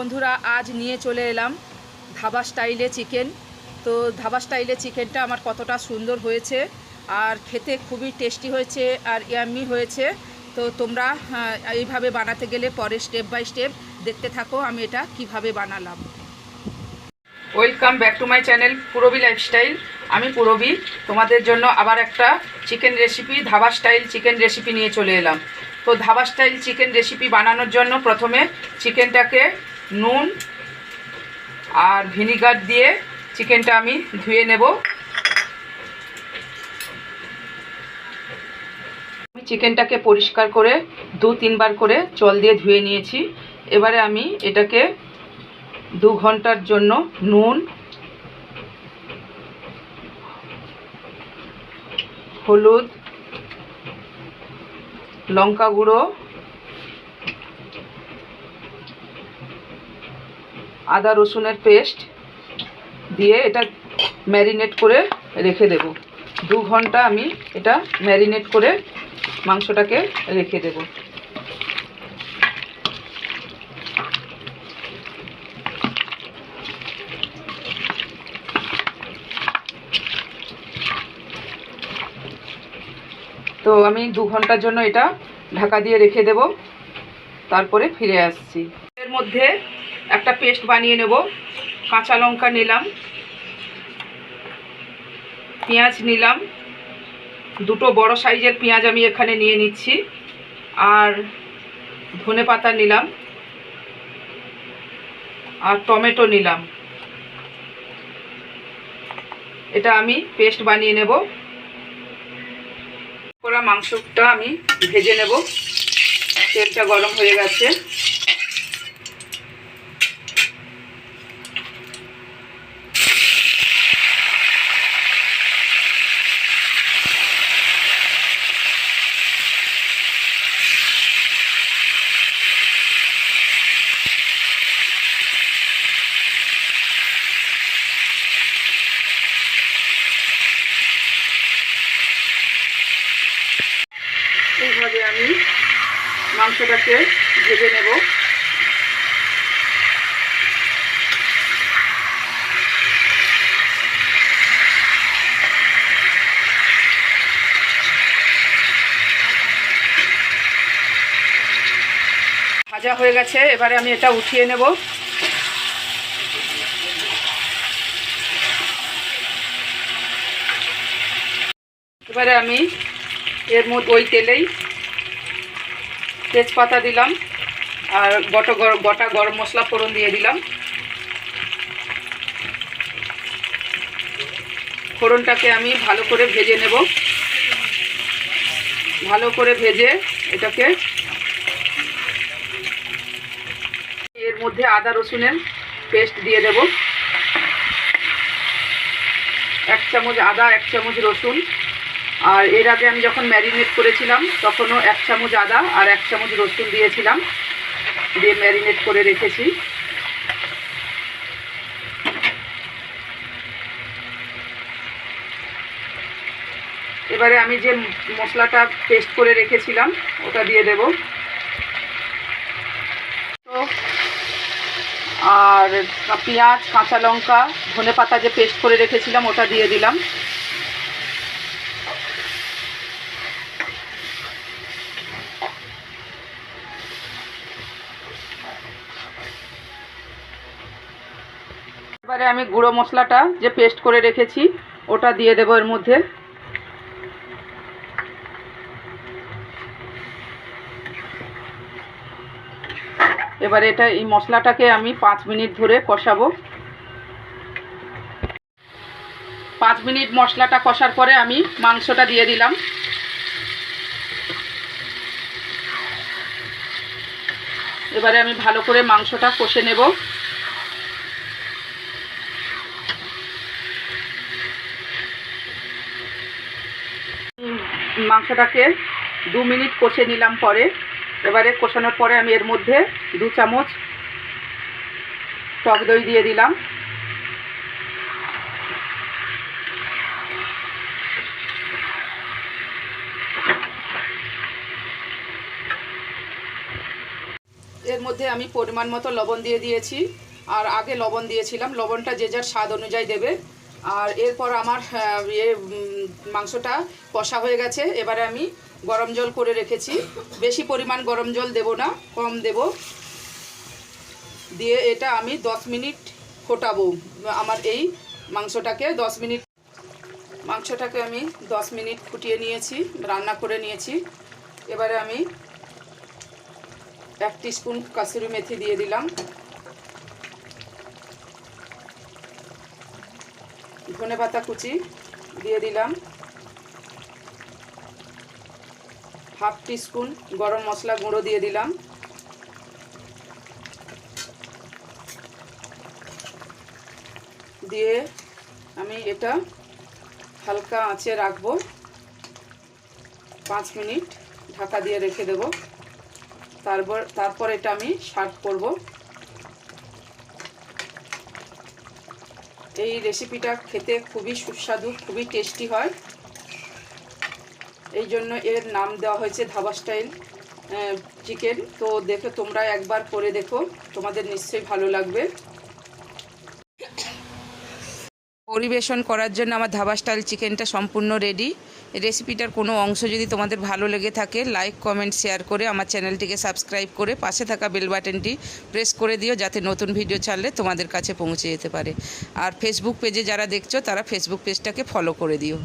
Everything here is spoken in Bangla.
বন্ধুরা, আজ নিয়ে চলে এলাম ধাবা স্টাইলে চিকেন। তো ধাবা স্টাইলে চিকেনটা আমার কতটা সুন্দর হয়েছে আর খেতে খুবই টেস্টি হয়েছে আর ইয়াম্মি হয়েছে। তো তোমরা এইভাবে বানাতে গেলে পরে স্টেপ বাই স্টেপ দেখতে থাকো আমি এটা কীভাবে বানালাম। Welcome back to my channel Purabi lifestyle আমি পুরবি, তোমাদের জন্য আবার একটা chicken recipe dhaba style chicken recipe নিয়ে চলে এলাম। তো ধাবা স্টাইল চিকেন রেসিপি বানানোর জন্য প্রথমে চিকেনটাকে নুন আর ভিনিগার দিয়ে চিকেনটা আমি ধুয়ে নেব। আমি চিকেনটাকে পরিষ্কার করে দু তিনবার করে জল দিয়ে ধুয়ে নিয়েছি। এবারে আমি এটাকে দু ঘণ্টার জন্য নুন, হলুদ, লঙ্কা গুঁড়ো আদা রসুনের পেস্ট দিয়ে এটা ম্যারিনেট করে রেখে দেব। দু ঘণ্টা আমি এটা ম্যারিনেট করে মাংসটাকে রেখে দেবো। তো আমি দু ঘণ্টার জন্য এটা ঢাকা দিয়ে রেখে দেব। তারপরে ফিরে আসছি। এর মধ্যে একটা পেস্ট বানিয়ে নেব। কাঁচা লঙ্কা নিলাম, পেঁয়াজ নিলাম, দুটো বড় সাইজের পেঁয়াজ আমি এখানে নিয়ে নিচ্ছি, আর ধনে পাতা নিলাম, আর টমেটো নিলাম। এটা আমি পেস্ট বানিয়ে নেব। করা মাংসটা আমি ভেজে নেব। তেলটা গরম হয়ে গেছে। মাংসটাকে ভেজে নেব। ভাজা হয়ে গেছে, এবারে আমি এটা উঠিয়ে নেব। এবারে আমি এর মধ্যে ওই তেলেই তেজপাতা দিলাম আর গোটা গোটা গরম মশলা ফোড়ন দিয়ে দিলাম। ফোড়নটাকে আমি ভালো করে ভেজে নেব। ভালো করে ভেজে এটাকে এর মধ্যে আদা রসুনের পেস্ট দিয়ে দেব। এক চামচ আদা, এক চামচ রসুন। আর এর আগে আমি যখন ম্যারিনেট করেছিলাম, তখনও এক চামচ আদা আর এক চামচ রসুন দিয়েছিলাম, দিয়ে ম্যারিনেট করে রেখেছি। এবারে আমি যে মশলাটা পেস্ট করে রেখেছিলাম, ওটা দিয়ে দেব। আর পেঁয়াজ, কাঁচা লঙ্কা ধনে পাতা যে পেস্ট করে রেখেছিলাম, ওটা দিয়ে দিলাম। এবারে আমি গুঁড়ো মশলাটা যে পেস্ট করে রেখেছি, ওটা দিয়ে দেবো এর মধ্যে। এবারে এটা এই মশলাটাকে আমি পাঁচ মিনিট ধরে কষাবো। পাঁচ মিনিট মশলাটা কষার পরে আমি মাংসটা দিয়ে দিলাম। এবারে আমি ভালো করে মাংসটা কষে নেব। মাংসটাকে দু মিনিট কষে নিলাম পরে। এবারে কষানোর পরে আমি এর মধ্যে দু চামচ টক দই দিয়ে দিলাম। এর মধ্যে আমি পরিমাণ মতো লবণ দিয়ে দিয়েছি। আর আগে লবণ দিয়েছিলাম। লবণটা যে যার স্বাদ অনুযায়ী দেবে। আর এরপর আমার ইয়ে মাংসটা কষা হয়ে গেছে। এবারে আমি গরম জল করে রেখেছি। বেশি পরিমাণ গরম জল দেব না, কম দেব। দিয়ে এটা আমি 10 মিনিট ফোটাবো। আমার এই মাংসটাকে 10 মিনিট, মাংসটাকে আমি 10 মিনিট ফুটিয়ে নিয়েছি, রান্না করে নিয়েছি। এবারে আমি এক স্পুন কাসুরি মেথি দিয়ে দিলাম। ধনে পাতা কুচি দিয়ে দিলাম। হাফ স্পুন গরম মশলা গুঁড়ো দিয়ে দিলাম। দিয়ে আমি এটা হালকা আঁচে রাখব। পাঁচ মিনিট ঢাকা দিয়ে রেখে দেব। তারপর তারপর এটা আমি সার্ভ করব। এই রেসিপিটা খেতে খুবই সুস্বাদু, খুবই টেস্টি হয়। এই জন্য এর নাম দেওয়া হয়েছে ধাবা স্টাইল চিকেন তো দেখে তোমরা একবার করে দেখো, তোমাদের নিশ্চয়ই ভালো লাগবে। পরিবেশন করার জন্য আমার ধাবা স্টাইল চিকেনটা সম্পূর্ণ রেডি রেসিপিটার কোনো অংশ যদি তোমাদের ভালো লেগে থাকে লাইক কমেন্ট শেয়ার করে আমার চ্যানেলটিকে সাবস্ক্রাইব করে পাশে থাকা বেল বাটনটি প্রেস করে দিও যাতে নতুন ভিডিও ছাড়লে তোমাদের কাছে পৌঁছে যেতে পারে। আর ফেসবুক পেজে যারা দেখছ, তারা ফেসবুক পেজটাকে ফলো করে দিও।